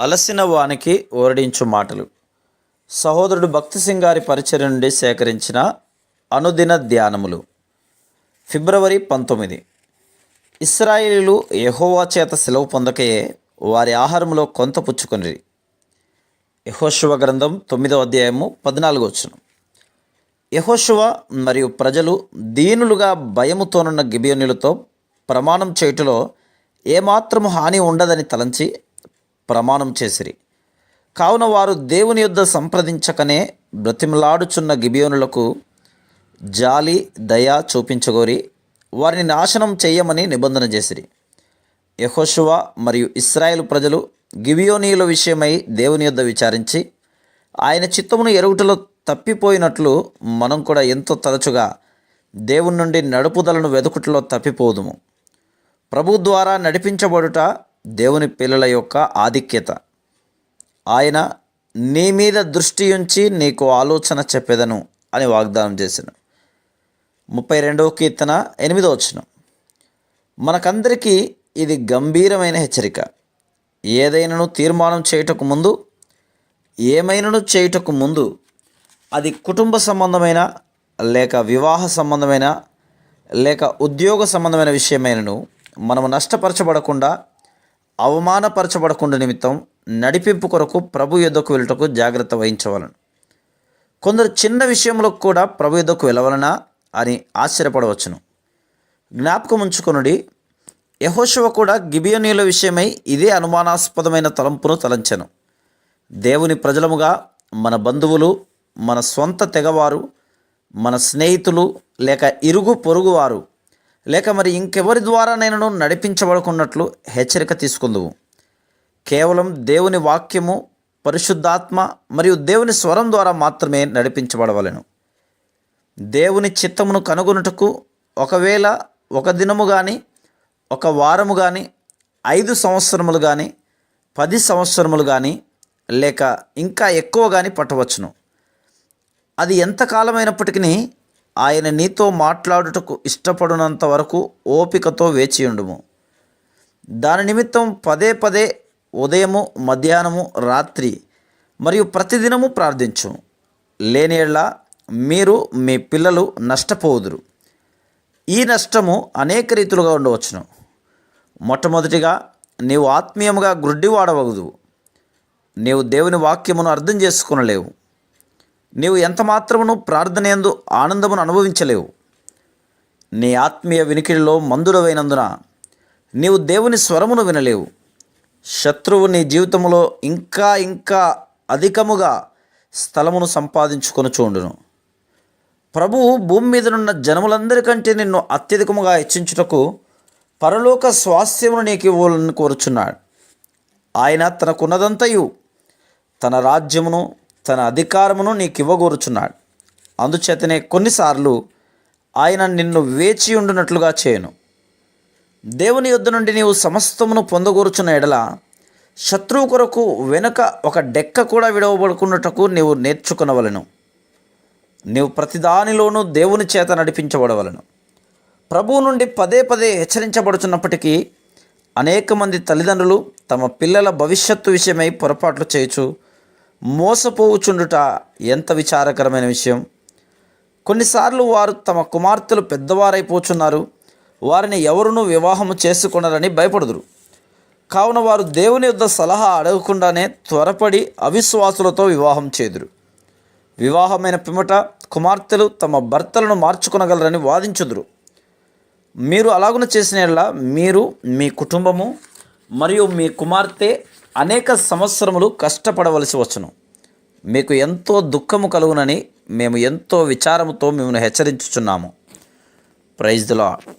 అలసిన వానికి ఓరడించు మాటలు. సహోదరుడు భక్తి సింగారి పరిచయం నుండి సేకరించిన అనుదిన ధ్యానములు. ఫిబ్రవరి పంతొమ్మిది. ఇస్రాయిలీలు యహోవా చేత సెలవు పొందకయే వారి ఆహారంలో కొంత పుచ్చుకొనిరి. యహోశువ గ్రంథం తొమ్మిదవ అధ్యాయము పద్నాలుగు వచ్చును యహోశువ మరియు ప్రజలు దీనులుగా భయముతోనున్న గిబియోనులతో ప్రమాణం చేయుటలో ఏమాత్రము హాని ఉండదని తలంచి ప్రమాణం చేసిరి. కావున వారు దేవుని యొద్ద సంప్రదించకనే బ్రతిమలాడుచున్న గిబియోనులకు జాలి దయ చూపించగోరి వారిని నాశనం చేయమని నిబంధన చేసిరి. యహోశువ మరియు ఇస్రాయేల్ ప్రజలు గిబియోనీయుల విషయమై దేవుని యొద్ద విచారించి ఆయన చిత్తమును ఎరుగుటలో తప్పిపోయినట్లు మనం కూడా ఎంతో తరచుగా దేవుని నుండి నడుపుదలను వెదుకుటలో తప్పిపోదుము. ప్రభు ద్వారా నడిపించబడుట దేవుని పిల్లల యొక్క ఆధిక్యత. ఆయన నీ మీద దృష్టి ఉంచి నీకు ఆలోచన చెప్పేదను అని వాగ్దానం చేసిన ముప్పై రెండవ కీర్తన ఎనిమిదో వచ్చిన మనకందరికీ ఇది గంభీరమైన హెచ్చరిక. ఏదైనాను తీర్మానం చేయుటకు ముందు ఏమైనాను చేయుటకు ముందు అది కుటుంబ సంబంధమైన లేక వివాహ సంబంధమైన లేక ఉద్యోగ సంబంధమైన విషయమైనను మనము నష్టపరచబడకుండా అవమానపరచబడకుండా నిమిత్తం నడిపింపు కొరకు ప్రభు యుద్ధకు వెళ్ళటకు జాగ్రత్త వహించవలను. కొందరు చిన్న విషయంలో కూడా ప్రభు యుద్ధకు వెళ్ళవలనా అని ఆశ్చర్యపడవచ్చును. జ్ఞాపకం ఉంచుకొనుడి యహోశివ కూడా గిబియోనీల విషయమై ఇదే అనుమానాస్పదమైన తలంపును తలంచెను. దేవుని ప్రజలముగా మన బంధువులు మన స్వంత తెగవారు మన స్నేహితులు లేక ఇరుగు పొరుగువారు లేక మరి ఇంకెవరి ద్వారా నేను నడిపించబడుకున్నట్లు హెచ్చరిక తీసుకుందువు? కేవలం దేవుని వాక్యము పరిశుద్ధాత్మ మరియు దేవుని స్వరం ద్వారా మాత్రమే నడిపించబడవలెను. దేవుని చిత్తమును కనుగొనుటకు ఒకవేళ ఒక దినము కానీ ఒక వారము కానీ ఐదు సంవత్సరములు కానీ పది సంవత్సరములు కానీ లేక ఇంకా ఎక్కువ కానీ పట్టవచ్చును. అది ఎంతకాలమైనప్పటికీ ఆయన నీతో మాట్లాడుటకు ఇష్టపడినంత వరకు ఓపికతో వేచి ఉండుము. దాని నిమిత్తం పదే పదే ఉదయము మధ్యాహ్నము రాత్రి మరియు ప్రతిదినము ప్రార్థించు. లేని మీరు మీ పిల్లలు నష్టపోదురు ఈ నష్టము అనేక రీతులుగా ఉండవచ్చును. మొట్టమొదటిగా నీవు ఆత్మీయముగా గ్రుడ్డివాడవగదు నీవు దేవుని వాక్యమును అర్థం చేసుకునలేవు. నీవు ఎంత మాత్రమును ప్రార్థనయందు ఆనందమును అనుభవించలేవు. నీ ఆత్మీయ వినికిడిలో మందుడవైనందున నీవు దేవుని స్వరమును వినలేవు. శత్రువు నీ జీవితంలో ఇంకా ఇంకా అధికముగా స్థలమును సంపాదించుకొని చూడును. ప్రభువు భూమి మీదనున్న జనములందరికంటే నిన్ను అత్యధికముగా హెచ్చించుటకు పరలోక స్వాస్థ్యమును నీకు ఇవ్వాలని కోరుచున్నాడు. ఆయన తనకున్నదంతయు తన రాజ్యమును తన అధికారమును నీకు ఇవ్వగోరుచున్నాడు అందుచేతనే కొన్నిసార్లు ఆయన నిన్ను వేచి ఉండునట్లుగా చేయను. దేవుని యొద్ద నుండి నీవు సమస్తమును పొందగోరుచున్న ఎడల శత్రువు కొరకు వెనుక ఒక డెక్క కూడా విడవబడుకున్నటకు నీవు నేర్చుకునవలను. నీవు ప్రతిదానిలోనూ దేవుని చేత నడిపించబడవలను. ప్రభువు నుండి పదే పదే హెచ్చరించబడుచున్నప్పటికీ అనేక మంది తల్లిదండ్రులు తమ పిల్లల భవిష్యత్తు విషయమై పొరపాట్లు చేయచు మోసపోవుచుండుట ఎంత విచారకరమైన విషయం. కొన్నిసార్లు వారు తమ కుమార్తెలు పెద్దవారైపోచున్నారు. వారిని ఎవరునూ వివాహము చేసుకున్నారని భయపడుదురు. కావున వారు దేవుని యొద్ద సలహా అడగకుండానే త్వరపడి అవిశ్వాసులతో వివాహం చేదురు. వివాహమైన పిమ్మట కుమార్తెలు తమ భర్తలను మార్చుకునగలరని వాదించుదురు. మీరు అలాగున చేసిన యెడల మీరు మీ కుటుంబము మరియు మీ కుమార్తె అనేక సంవత్సరములు కష్టపడవలసి వచ్చును. మీకు ఎంతో దుఃఖము కలుగునని మేము ఎంతో విచారముతో మిమ్మల్ని హెచ్చరించుచున్నాము. Praise the lord